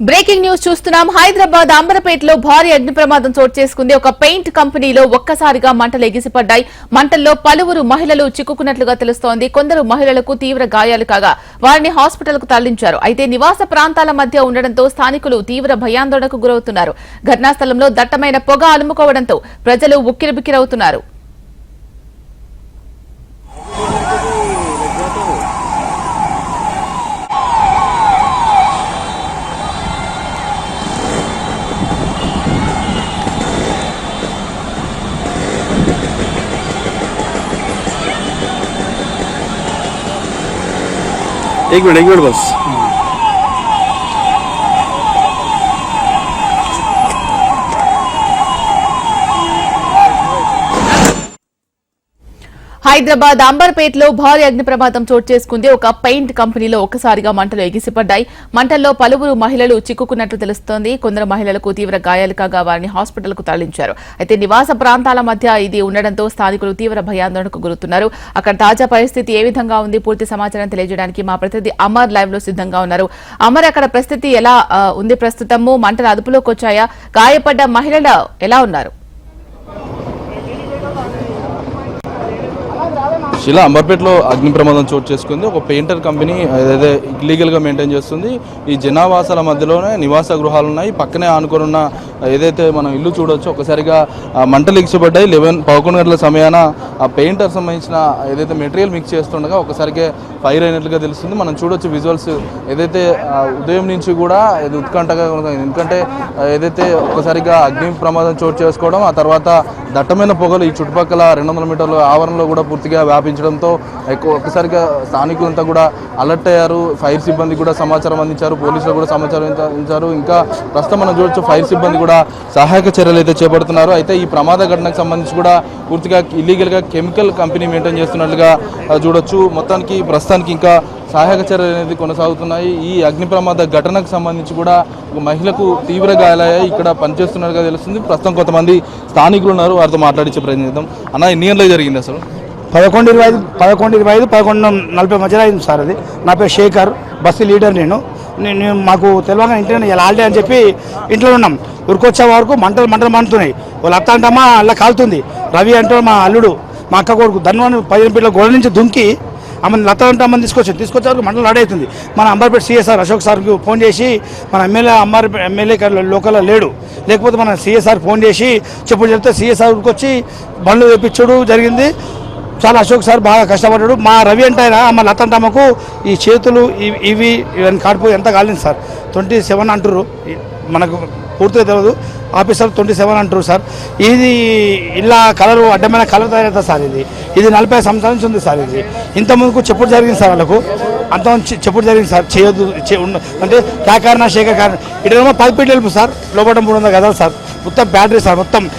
Breaking news చూస్తున్నాం. హైదరాబాద్ అంబరపేటలో భారీ అగ్ని ప్రమాదం చోటు చేసుకుంది. ఒక పెయింట్ కంపెనీలో ఒక్కసారిగా మంటలు ఎగిసిపడ్డాయి. మంటల్లో పలువురు మహిళలు చిక్కుకున్నట్లుగా తెలుస్తోంది. కొందరు మహిళలకు తీవ్ర గాయాలు కాగా వారిని హాస్పిటల్కు తరలించారు. అయితే నివాస ప్రాంతాల మధ్య ఉండడంతో స్థానికులు తీవ్ర భయాందోళనకు గురవుతున్నారు. ఘటనా స్థలంలో దట్టమైన పొగ అలుముకోవడంతో ప్రజలు ఉక్కిరిబిక్కిరవుతున్నారు. एक मिनट एक मिनट बस హైదరాబాద్ అంబర్పేటలో భారీ అగ్ని ప్రమాదం చోటు చేసుకుంది. ఒక పెయింట్ కంపెనీలో ఒక్కసారిగా మంటలు ఎగిసిపడ్డాయి. మంటల్లో పలువురు మహిళలు చిక్కుకున్నట్లు తెలుస్తోంది. కొందరు మహిళలకు తీవ్ర గాయాలు కాగా వారిని హాస్పిటల్కు తరలించారు. అయితే నివాస ప్రాంతాల మధ్య ఇది ఉండడంతో స్థానికులు తీవ్ర భయాందోళనకు గురుతున్నారు అక్కడ తాజా పరిస్థితి ఏ విధంగా ఉంది? పూర్తి సమాచారం తెలియజేయడానికి మా ప్రతినిధి అమర్ లైవ్లో సిద్ధంగా ఉన్నారు. అమర్ అక్కడ పరిస్థితి ఎలా ఉంది ప్రస్తుతము? మంటలు అదుపులోకి వచ్చాయా? గాయపడ్డ మహిళలు ఎలా ఉన్నారు? ఇలా అంబర్పేటలో అగ్ని ప్రమాదం చోటు చేసుకుంది. ఒక పెయింటర్ కంపెనీ ఏదైతే ఇల్లీగల్గా మెయింటైన్ చేస్తుంది ఈ జనావాసాల మధ్యలోనే నివాస గృహాలు ఉన్నాయి. పక్కనే ఆనుకొని ఉన్న ఏదైతే మనం ఇల్లు చూడొచ్చు ఒకసారిగా మంటలు ఎగిసిపడ్డాయి లెవెన్ పదకొండు గంటల సమయాన ఆ పెయింటర్ సంబంధించిన ఏదైతే మెటీరియల్ మిక్స్ చేస్తుండగా ఒకసారిగా ఫైర్ అయినట్లుగా తెలుస్తుంది. మనం చూడొచ్చు విజువల్స్ ఏదైతే ఉదయం నుంచి కూడా ఇది ఉత్కంఠగా కొనసాగింది. ఎందుకంటే ఏదైతే ఒక్కసారిగా అగ్ని ప్రమాదం చోటు చేసుకోవడం ఆ తర్వాత దట్టమైన పొగలు ఈ చుట్టుపక్కల రెండు వందల మీటర్ల ఆవరణలో కూడా పూర్తిగా వ్యాపించడంతో ఎక్కువ ఒక్కసారిగా స్థానికులంతా కూడా అలర్ట్ అయ్యారు. ఫైర్ సిబ్బంది కూడా సమాచారం అందించారు. పోలీసులు కూడా సమాచారం అందించారు. ఇంకా ప్రస్తుతం మనం చూడొచ్చు ఫైర్ సిబ్బంది కూడా సహాయక చర్యలు అయితే చేపడుతున్నారు. అయితే ఈ ప్రమాద ఘటనకు సంబంధించి కూడా పూర్తిగా ఇల్లీగల్గా కెమికల్ కంపెనీ మెయింటైన్ చేస్తున్నట్లుగా చూడొచ్చు. మొత్తానికి ప్రస్తుతానికి ఇంకా సహాయక చర్యలు అనేది కొనసాగుతున్నాయి. ఈ అగ్ని ప్రమాద ఘటనకు సంబంధించి కూడా మహిళకు తీవ్ర గాయాలయ్యాయి. ఇక్కడ పనిచేస్తున్నట్టుగా తెలుస్తుంది. ప్రస్తుతం కొంతమంది స్థానికులు ఉన్నారు. వారితో మాట్లాడించే ప్రయత్నం చేద్దాం. అన్న ఎన్ని గంటలకు జరిగింది అసలు? పదకొండు ఇరవై ఐదు పదకొండు ఇరవై ఐదు పదకొండు నలభై మధ్యలో అయింది సార్ అది. నా పేరు శేఖర్ బస్సు లీడర్ నేను. నేను మాకు తెలియగా ఇంట్లో ఇలా ఆల్డే అని చెప్పి ఇంట్లో ఉన్నాం. ఉరికొచ్చే వరకు మంటలు మంటలు మండుతున్నాయి. వాళ్ళ అత్త అంటమ్మా అలా కాలుతుంది. రవి అంటే మా అల్లుడు మా అక్క కొడుకు ధన్వాన్ని పదిహేను పిల్లల గోడ నుంచి దుంకి ఆమె లత అంటమ్మని తీసుకొచ్చింది తీసుకొచ్చే వరకు మంటలు ఆడవుతుంది అవుతుంది మన అంబర్పేట సిఎస్ఆర్ అశోక్ సార్కి ఫోన్ చేసి మన ఎమ్మెల్యే అమ్మారి ఎమ్మెల్యే లోకల్లో లేడు. లేకపోతే మన సిఎస్ఆర్ ఫోన్ చేసి చెప్పుడు చెప్తే సిఎస్ఆర్ వచ్చి బండ్లు తెప్పించడం జరిగింది. చాలా అశోక్ సార్ బాగా కష్టపడ్డాడు. మా రవి అంటే ఆయన మా లతంటమ్మకు ఈ చేతులు ఇవి- ఇవి ఇవన్నీ కాడిపోయి ఎంత కాలింది సార్. ట్వంటీ సెవెన్ అంటారు మనకు పూర్తిగా తెలియదు ఆఫీసర్ ట్వంటీ సెవెన్ అంటారు సార్. ఇది ఇలా కలర్ అడ్డమైన కలర్ తయారవుతుంది సార్ ఇది. ఇది నలభై సంవత్సరాల నుంచి ఉంది సార్ ఇది. ఇంత ముందుకు చెప్పుడు జరిగింది సార్ వాళ్ళకు. అంత చెప్పుడు జరిగింది సార్. చేయొద్దు చే- ఉన్న- అంటే కాకారణ శేఖర్ కారణ ఇటు పది పీట్లు వెళ్ళిపో సార్. లోపల మూడు వందల కదా సార్. మొత్తం బ్యాటరీ సార్ మొత్తం.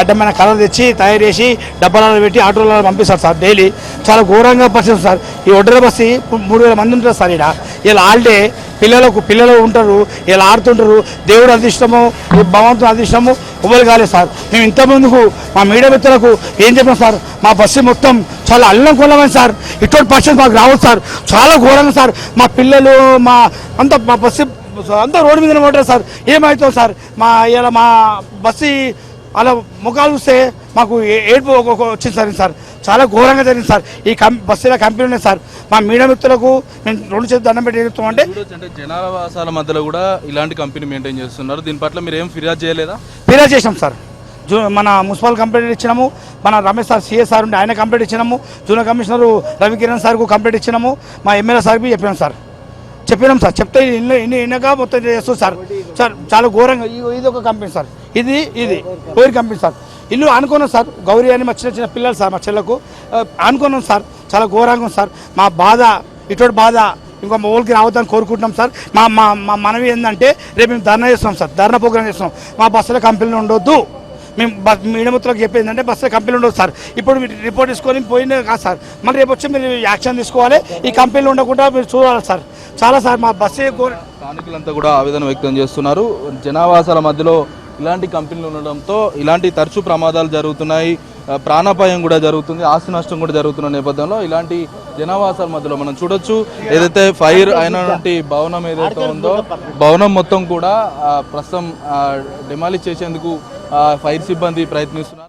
అడ్డమైన కలర్ తెచ్చి తయారు చేసి డబ్బాలలో పెట్టి ఆటోలలో పంపిస్తారు సార్ డైలీ. చాలా ఘోరంగా పరిస్థితి సార్. ఈ ఒడ్డర బస్సు మూడు వేల మంది ఉంటారు సార్ ఇక్కడ వీళ్ళు ఆల్డే పిల్లలకు పిల్లలు ఉంటారు వీళ్ళు ఆడుతుంటారు. దేవుడు అదృష్టము ఈ భగవంతుడు అదృష్టము ఉవ్వలు కాలేదు సార్. మేము ఇంత ముందుకు మా మీడియా మిత్రులకు ఏం చెప్పాం సార్? మా బస్సు మొత్తం చాలా అల్లం కొల్లమైంది సార్. ఇటువంటి పరిస్థితి మాకు రావద్దు సార్. చాలా ఘోరంగా సార్. మా పిల్లలు మా అంత మా బస్సు అంతా రోడ్డు మీద ఉంటారు సార్. ఏమవుతుంది సార్? మా ఇలా మా బస్సు అలా ముఖాలు చూస్తే మాకు ఏడుపు వచ్చింది సార్ సార్. చాలా ఘోరంగా జరిగింది సార్. ఈ కం బస్సులో కంపెనీ ఉన్నాయి సార్. మా మీడియా మిత్రులకు మేము రెండు చేతి దండం పెట్టి ఏడుస్తాం అంటే జనావాసాల మధ్యలో కూడా ఇలాంటి కంపెనీ మెయింటైన్ చేస్తున్నారు. దీని పట్ల మీరు ఏం ఫిర్యాదు చేయలేదా? ఫిర్యాదు చేసినాం సార్. జూ మన మున్సిపల్ కంప్లైంట్ ఇచ్చినాము. మన రమేష్ సార్ సిఎస్ సార్ ఉంటే ఆయన కంప్లైంట్ ఇచ్చినాము. జూనియర్ కమిషనర్ రవికిరణ్ సార్కు కంప్లైంట్ ఇచ్చినాము. మా ఎమ్మెల్యే సార్కి చెప్పినాం సార్. చెప్పినాం సార్. చెప్తే ఇన్ని ఇన్ని ఇన్నగా మొత్తం చేస్తుంది సార్. సార్ చాలా ఘోరంగా. ఇది ఒక కంపెనీ సార్. ఇది ఇది. కోరి కంపెనీ సార్. ఇల్లు అనుకున్నాం సార్. గౌరీ అని మా చిన్న చిన్న పిల్లలు సార్ మా చెల్లకు. అనుకున్నాం సార్. చాలా ఘోరంగా సార్. మా బాధ ఇటువంటి బాధ ఇంకో మా ఊరికి రావద్దని కోరుకుంటున్నాం సార్. మా మా మా మనవి ఏంటంటే రేపు మేము ధర్నా చేస్తున్నాం సార్. ధర్నా ప్రోగ్రామ్ చేస్తున్నాం మా బస్సులో కంపెనీలు ఉండొద్దు. మేము బస్ మీడియముత్తులకు చెప్పేది ఏంటంటే బస్సు కంపెనీలు ఉండదు సార్. ఇప్పుడు మీరు రిపోర్ట్ తీసుకొని పోయిందే కాదు సార్. మళ్ళీ రేపు వచ్చి మీరు యాక్షన్ తీసుకోవాలి. ఈ కంపెనీలు ఉండకుండా మీరు చూడాలి సార్. చాలా సార్ మా బస్సే స్థానికులంతా కూడా ఆవేదన వ్యక్తం చేస్తున్నారు. జనావాసాల మధ్యలో ఇలాంటి కంపెనీలు ఉండడంతో ఇలాంటి తరచూ ప్రమాదాలు జరుగుతున్నాయి. ప్రాణాపాయం కూడా జరుగుతుంది ఆస్తి నష్టం కూడా జరుగుతున్న నేపథ్యంలో ఇలాంటి జనావాసాల మధ్యలో మనం చూడొచ్చు. ఏదైతే ఫైర్ అయినటువంటి భవనం ఏదైతే ఉందో భవనం మొత్తం కూడా ప్రస్తుతం డిమాలిష్ చేసేందుకు ఫైర్ సిబ్బంది ప్రయత్నిస్తున్నారు.